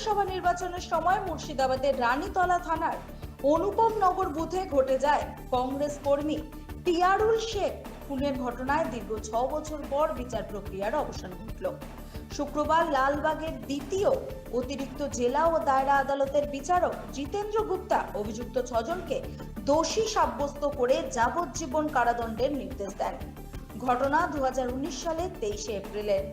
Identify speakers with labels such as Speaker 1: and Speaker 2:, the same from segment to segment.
Speaker 1: লোকসভা নির্বাচনের সময় মুর্শিদাবাদের রানীতলা থানার অনুপম নগর বুথে ঘটে যায় কংগ্রেস কর্মী টিয়ারুল শেখ। খুনের ঘটনায় দীর্ঘ ছ বছর পর বিচার প্রক্রিয়ার অবসান ঘটল। শুক্রবার লালবাগের দ্বিতীয় অতিরিক্ত জেলা ও দায়রা আদালতের বিচারক জিতেন্দ্র গুপ্তা অভিযুক্ত ছজনকে দোষী সাব্যস্ত করে যাবজ্জীবন কারাদণ্ডের নির্দেশ দেন। ঘটনা দু হাজার উনিশ সালে তেইশে এপ্রিলের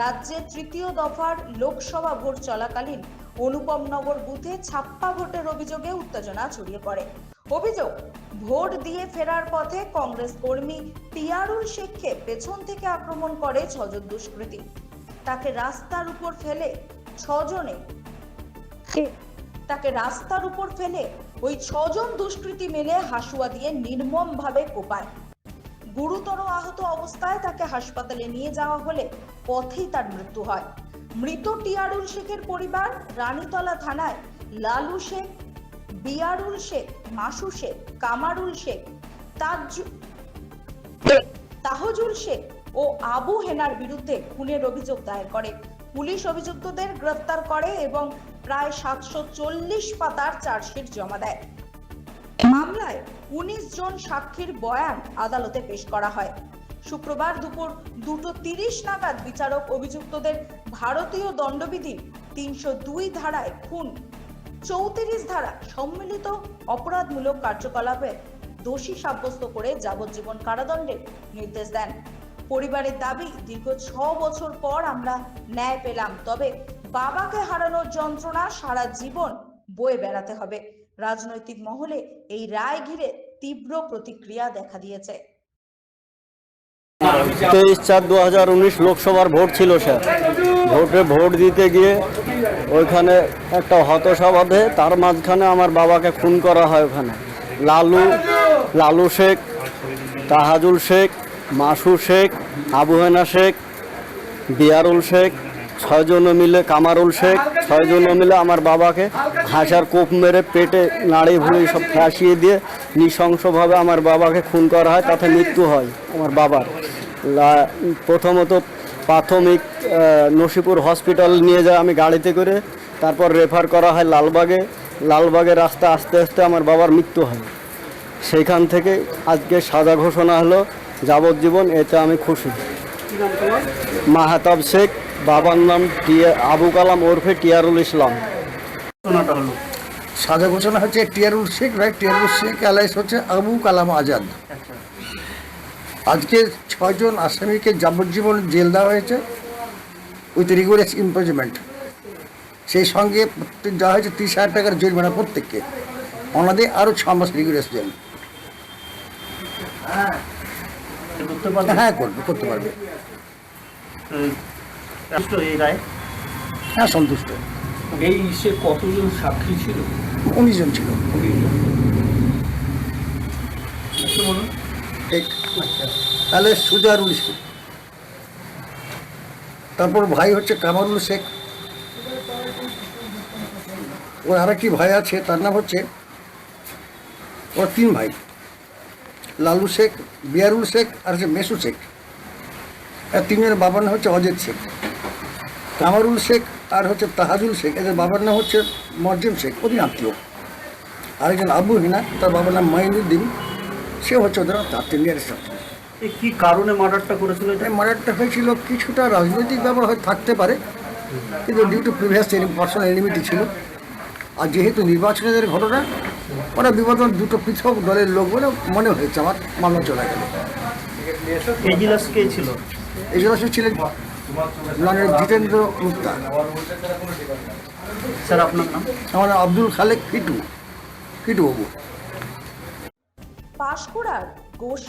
Speaker 1: রাজ্যে তৃতীয় দফার লোকসভা ভোট চলাকালীন অনুপমনগর বুথে ছাপ্পা ভোটের অভিযোগে উত্তেজনা ছড়িয়ে পড়ে। অভিযোগ ভোট দিয়ে ফেরার পথে কংগ্রেস কর্মী টিয়ারুল শেখকে পেছন থেকে আক্রমণ করে ছজন দুষ্কৃতী। তাকে রাস্তার উপর ফেলে ছজনে তাকে রাস্তার উপর ফেলে ওই ছজন দুষ্কৃতী মিলে হাসুয়া দিয়ে নির্মমভাবে কোপায়। গুরুতর আহত অবস্থায় তাকে হাসপাতালে নিয়ে যাওয়া হলে পথেই তার মৃত্যু হয়। মৃত টিয়ারুল শেখের পরিবার রানীতলা থানায় লালু শেখ, বিয়ারুল শেখ, মাসু শেখ, কামারুল শেখ, তাজু তাহজুল শেখ ও আবু হেনার বিরুদ্ধে খুনের অভিযোগ দায়ের করে। পুলিশ অভিযুক্তদের গ্রেফতার করে এবং প্রায় সাতশো চল্লিশ পাতার চার্জশিট জমা দেয়। মামলায় উনিশ জন সাক্ষীর বয়ান আদালতে পেশ করা হয়। শুক্রবার দুপুর দুটো তিরিশ নাগাদ বিচারক অভিযুক্তদের ভারতীয় দণ্ডবিধির তিনশো দুই ধারায় খুন। চৌত্রিশ ধারা সম্মিলিত অপরাধমূলক কার্যকলাপে দোষী সাব্যস্ত করে যাবজ্জীবন কারাদণ্ডের নির্দেশ দেন। পরিবারের দাবি, দীর্ঘ ছ বছর পর আমরা ন্যায় পেলাম, তবে বাবাকে হারানোর যন্ত্রণা সারা জীবন বয়ে বেড়াতে হবে। রাজনৈতিক মহলে এই রায় ঘিরে তীব্র প্রতিক্রিয়া দেখা দিয়েছে।
Speaker 2: তেইশ চার দু হাজার উনিশ লোকসভার ভোট ছিল স্যার। ভোটে ভোট দিতে গিয়ে ওইখানে একটা হতাশা বাঁধে, তার মাঝখানে আমার বাবাকে খুন করা হয় ওখানে। লালু লালু শেখ, তাহাজুল শেখ, মাসু শেখ আবুহেনা শেখ, বিয়ারুল শেখ ছয়জন মিলে কামারুল শেখ ছয়জন মিলে আমার বাবাকে হাসার কোপ মেরে পেটে নাড়ি ভুড়ি সব ফাঁসিয়ে দিয়ে নৃশংসভাবে আমার বাবাকে খুন করা হয়, তাতে মৃত্যু হয় আমার বাবার। প্রথমত প্রাথমিক নসিপুর হসপিটাল নিয়ে যায় আমি গাড়িতে করে, তারপর রেফার করা হয় লালবাগে। লালবাগে রাস্তা আস্তে আস্তে আমার বাবার মৃত্যু হয়। সেইখান থেকে আজকে সাজা ঘোষণা হলো, যাবজ্জীবন, এতে আমি খুশি। মাহাতাব শেখ বাবার নাম টিয়া আবু কালাম ওরফে টিয়ারুল ইসলাম।
Speaker 3: ঘটনাটা হলো।
Speaker 4: সাজা ঘোষণা হচ্ছে টিয়ারুল শেখ রাইট টিয়ারুল শেখ অ্যালাইস হচ্ছে আবু কালাম আজাদ। আজকে ছয়জন আসামিকে যাবজ্জীবন জেল দেওয়া হয়েছে উইথ রিগুলার ইমপ্রজমেন্ট সেই সঙ্গে প্রত্যেক দেওয়া হয়েছে তিরিশ হাজার টাকার জরিমানা প্রত্যেককে। ওনাদের আরও ছ মাস রিগুলার জেল
Speaker 3: করতে পারবে।
Speaker 4: হ্যাঁ করবে করতে পারবে।
Speaker 3: এই রায়?
Speaker 4: হ্যাঁ সন্তুষ্ট।
Speaker 5: এই ইসে কতজন সাক্ষী ছিল?
Speaker 4: উনিশ জন ছিল। তাহলে সুজারুল শেখ তারপর ভাই হচ্ছে কামারুল শেখ। ওর আরেকটি ভাই আছে? তার নাম হচ্ছে ওর তিন ভাই। লালু শেখ বিয়ারুল শেখ আর হচ্ছে মেসু শেখ। আর তিনজনের বাবার নাম হচ্ছে অজিত শেখ। কামারুল শেখ আর হচ্ছে তাহাজুল শেখ এদের বাবার নাম হচ্ছে মরজিম শেখ ওদের আত্মীয়। আরেকজন আবু হিনা তার বাবার নাম মাইনুদ্দিন সে হচ্ছে ওদের আত্মীয়
Speaker 3: কি কারণে মার্ডারটা করেছিল এটা?
Speaker 4: মার্ডারটা হয়েছিল কিছুটা রাজনৈতিক ব্যাপার হয়তো থাকতে পারে কিন্তু due to previous personal enmity ছিল। আর যেহেতু নির্বাচনের ঘটনা ওরা বিবর্তন দুটো পৃথক দলের লোক বলে মনে হয়েছে আমার মামলা চলে গেল।
Speaker 3: এজিলাস কে ছিল?
Speaker 4: এই ছিলেন লন্ডনের জিতেন্দ্র মুক্তা।
Speaker 3: স্যার আপনার নাম?
Speaker 4: আমার আব্দুল খালেক কিটু। কিটু বাবু।
Speaker 1: পাশকুড়ার গোস